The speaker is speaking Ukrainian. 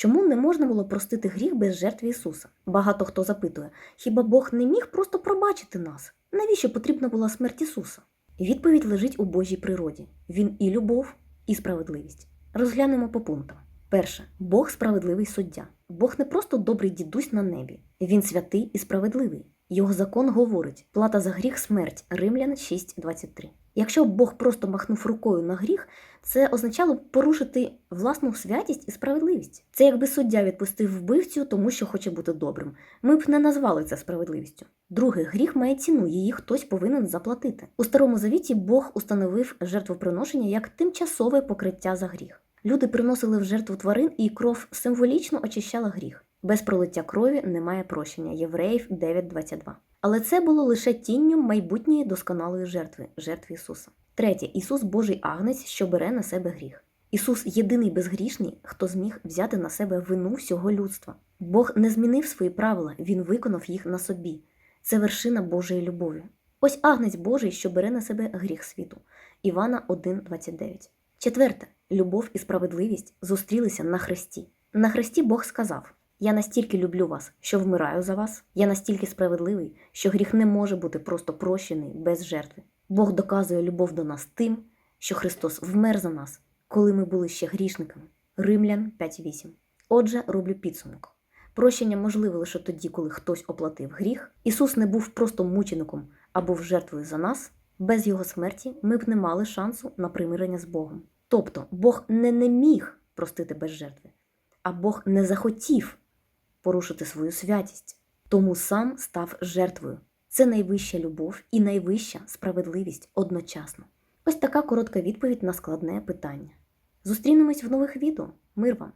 Чому не можна було простити гріх без жертви Ісуса? Багато хто запитує, хіба Бог не міг просто пробачити нас? Навіщо потрібна була смерть Ісуса? Відповідь лежить у Божій природі. Він і любов, і справедливість. Розглянемо по пунктам. Перше, Бог справедливий суддя. Бог не просто добрий дідусь на небі, він святий і справедливий. Його закон говорить: плата за гріх смерть. Римлян 6.23. Якщо б Бог просто махнув рукою на гріх, це означало б порушити власну святість і справедливість. Це якби суддя відпустив вбивцю, тому що хоче бути добрим. Ми б не назвали це справедливістю. Друге, гріх має ціну, її хтось повинен заплатити. У старому завіті Бог установив жертвоприношення як тимчасове покриття за гріх. Люди приносили в жертву тварин, і кров символічно очищала гріх. Без пролиття крові немає прощення. Євреїв 9.22. Але це було лише тінню майбутньої досконалої жертви жертви Ісуса. Третє, Ісус Божий агнець, що бере на себе гріх. Ісус єдиний безгрішний, хто зміг взяти на себе вину всього людства. Бог не змінив свої правила, Він виконав їх на собі. Це вершина Божої любові. Ось агнець Божий, що бере на себе гріх світу. Івана 1.29. Четверте, любов і справедливість зустрілися на хресті. На хресті Бог сказав: Я настільки люблю вас, що вмираю за вас. Я настільки справедливий, що гріх не може бути просто прощений без жертви. Бог доказує любов до нас тим, що Христос вмер за нас, коли ми були ще грішниками. Римлян 5.8. Отже, роблю підсумок. Прощення можливе лише тоді, коли хтось оплатив гріх. Ісус не був просто мучеником а був жертвою за нас. Без його смерті ми б не мали шансу на примирення з Богом. Тобто Бог не не міг простити без жертви, а Бог не захотів порушити свою святість, тому сам став жертвою. Це найвища любов і найвища справедливість одночасно. Ось така коротка відповідь на складне питання. Зустрінемось в нових відео. Мир вам!